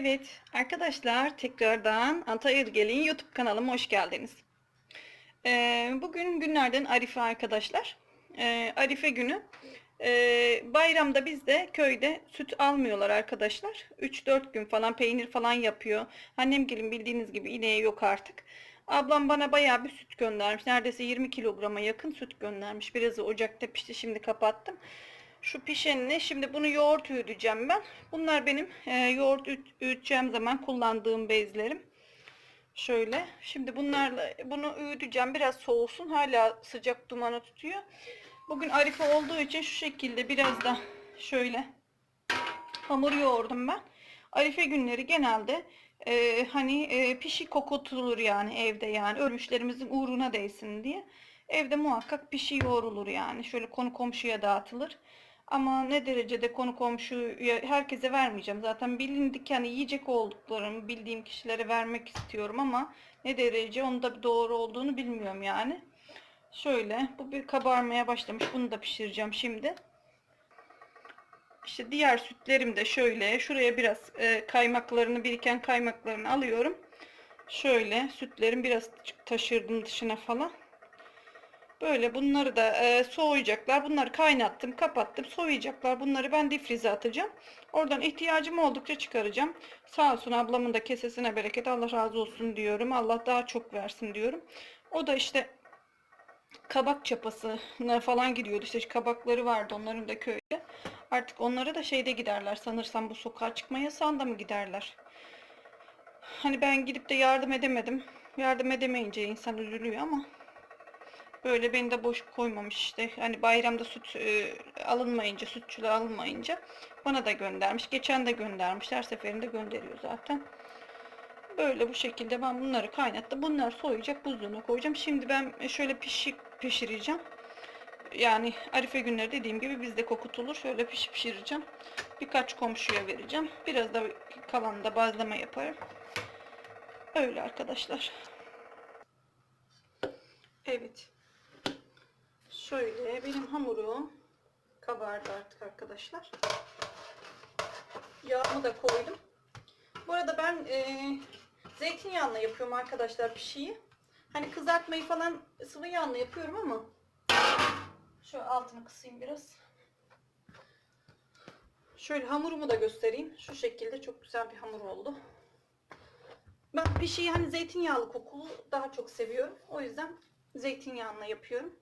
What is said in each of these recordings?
Evet arkadaşlar tekrardan Antalya Gelin YouTube kanalıma hoş geldiniz. Ee, bugün günlerden Arife arkadaşlar. Ee, Arife günü. Ee, bayramda bizde köyde süt almıyorlar arkadaşlar. 3-4 gün falan peynir falan yapıyor. Annem gelin bildiğiniz gibi ineği yok artık. Ablam bana bayağı bir süt göndermiş. Neredeyse 20 kilograma yakın süt göndermiş. Birazı ocakta pişti şimdi kapattım. Şu pişenini şimdi bunu yoğurt öğüteceğim ben. Bunlar benim e, yoğurt öğüt- öğüteceğim zaman kullandığım bezlerim. Şöyle. Şimdi bunlarla bunu öğüteceğim. Biraz soğusun. Hala sıcak dumanı tutuyor. Bugün Arife olduğu için şu şekilde biraz da şöyle hamur yoğurdum ben. Arife günleri genelde e, hani e, pişi kokutulur yani evde yani ölmüşlerimizin uğruna değsin diye. Evde muhakkak pişi yoğrulur yani. Şöyle konu komşuya dağıtılır. Ama ne derecede konu komşuya herkese vermeyeceğim. Zaten bilindik yani yiyecek olduklarımı bildiğim kişilere vermek istiyorum ama ne derece onda doğru olduğunu bilmiyorum yani. Şöyle bu bir kabarmaya başlamış. Bunu da pişireceğim şimdi. İşte diğer sütlerim de şöyle şuraya biraz e, kaymaklarını biriken kaymaklarını alıyorum. Şöyle sütlerim biraz taşırdım dışına falan. Böyle bunları da e, soğuyacaklar. Bunları kaynattım, kapattım. Soğuyacaklar. Bunları ben difrize atacağım. Oradan ihtiyacım oldukça çıkaracağım. Sağ olsun ablamın da kesesine bereket. Allah razı olsun diyorum. Allah daha çok versin diyorum. O da işte kabak çapasına falan gidiyordu. İşte kabakları vardı onların da köyde. Artık onlara da şeyde giderler. Sanırsam bu sokağa çıkma yasağında mı giderler? Hani ben gidip de yardım edemedim. Yardım edemeyince insan üzülüyor ama böyle beni de boş koymamış işte. Hani bayramda süt e, alınmayınca, sütçüler alınmayınca bana da göndermiş. Geçen de göndermiş. Her seferinde gönderiyor zaten. Böyle bu şekilde ben bunları kaynattım. Bunlar soğuyacak, buzluğuna koyacağım. Şimdi ben şöyle pişi pişireceğim. Yani Arife günleri dediğim gibi bizde kokutulur. Şöyle piş pişireceğim. Birkaç komşuya vereceğim. Biraz da kalan da bazlama yaparım. Öyle arkadaşlar. Evet. Şöyle benim hamurum kabardı artık arkadaşlar. Yağımı da koydum. Bu arada ben e, zeytinyağla yapıyorum arkadaşlar pişiyi. Hani kızartmayı falan sıvı yağla yapıyorum ama şu altını kısayım biraz. Şöyle hamurumu da göstereyim. Şu şekilde çok güzel bir hamur oldu. Ben pişiyi hani zeytinyağlı kokulu daha çok seviyorum. O yüzden zeytinyağla yapıyorum.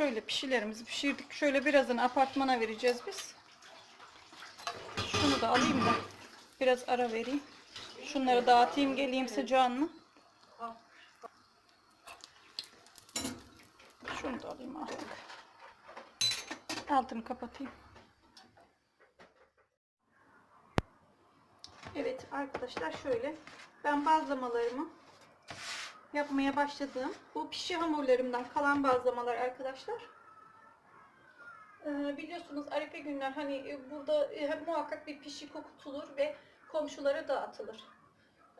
Şöyle pişilerimizi pişirdik. Şöyle birazını apartmana vereceğiz biz. Şunu da alayım da biraz ara vereyim. Şunları dağıtayım geleyim sıcağını. Şunu da alayım artık. Altını kapatayım. Evet arkadaşlar şöyle ben bazlamalarımı yapmaya başladığım bu pişi hamurlarımdan kalan bazlamalar arkadaşlar. Ee, biliyorsunuz Arife günler hani e, burada e, muhakkak bir pişi kokutulur ve komşulara dağıtılır.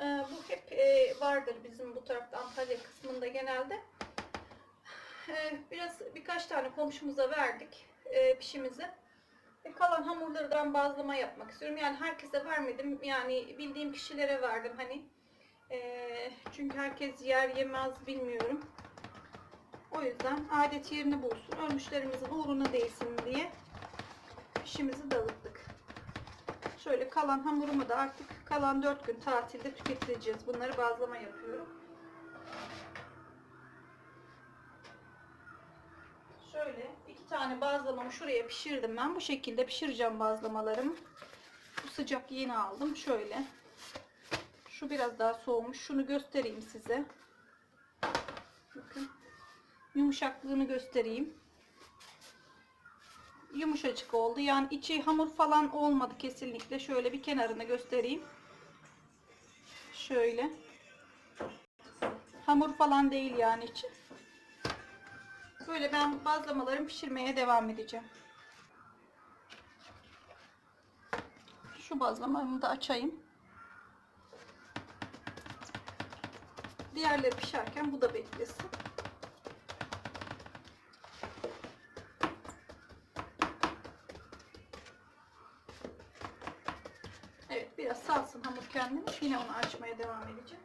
Ee, bu hep e, vardır bizim bu tarafta Antalya kısmında genelde. Ee, biraz birkaç tane komşumuza verdik e, pişimizi. E, kalan hamurlardan bazlama yapmak istiyorum. Yani herkese vermedim. Yani bildiğim kişilere verdim hani. E, çünkü herkes yer yemez bilmiyorum. O yüzden adet yerini bulsun. Ölmüşlerimizin uğruna değilsin diye pişimizi dağıttık. Şöyle kalan hamurumu da artık kalan 4 gün tatilde tüketeceğiz. Bunları bazlama yapıyorum. Şöyle iki tane bazlamamı şuraya pişirdim ben. Bu şekilde pişireceğim bazlamalarımı. Bu sıcak yeni aldım. Şöyle. Şu biraz daha soğumuş. Şunu göstereyim size. Bakın. Yumuşaklığını göstereyim. Yumuşacık oldu. Yani içi hamur falan olmadı kesinlikle. Şöyle bir kenarını göstereyim. Şöyle. Hamur falan değil yani içi. Böyle ben bazlamalarımı pişirmeye devam edeceğim. Şu bazlamamı da açayım. Diğerleri pişerken bu da beklesin. Evet biraz salsın hamur kendini. Yine onu açmaya devam edeceğim.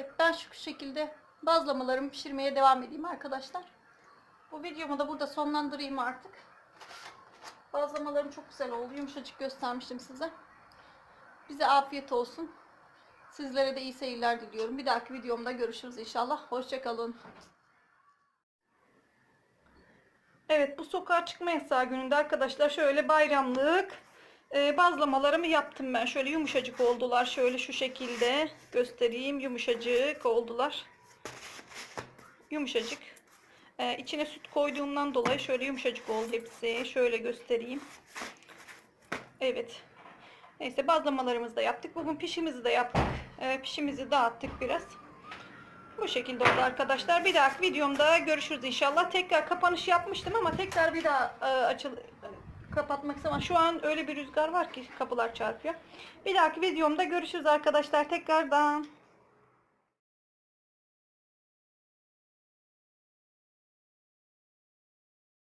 Evet ben şu şekilde bazlamalarımı pişirmeye devam edeyim arkadaşlar. Bu videomu da burada sonlandırayım artık. Bazlamalarım çok güzel oldu. Yumuşacık göstermiştim size. Bize afiyet olsun. Sizlere de iyi seyirler diliyorum. Bir dahaki videomda görüşürüz inşallah. Hoşçakalın. Evet bu sokağa çıkma yasağı gününde arkadaşlar şöyle bayramlık e, bazlamalarımı yaptım ben. Şöyle yumuşacık oldular. Şöyle şu şekilde göstereyim. Yumuşacık oldular. Yumuşacık. E, içine süt koyduğumdan dolayı şöyle yumuşacık oldu hepsi. Şöyle göstereyim. Evet. Neyse bazlamalarımızı da yaptık. Bugün pişimizi de yaptık. E, pişimizi dağıttık biraz. Bu şekilde oldu arkadaşlar. Bir dahaki videomda görüşürüz inşallah. Tekrar kapanış yapmıştım ama tekrar bir daha e, açıl kapatmak istemem. Şu an öyle bir rüzgar var ki kapılar çarpıyor. Bir dahaki videomda görüşürüz arkadaşlar tekrardan.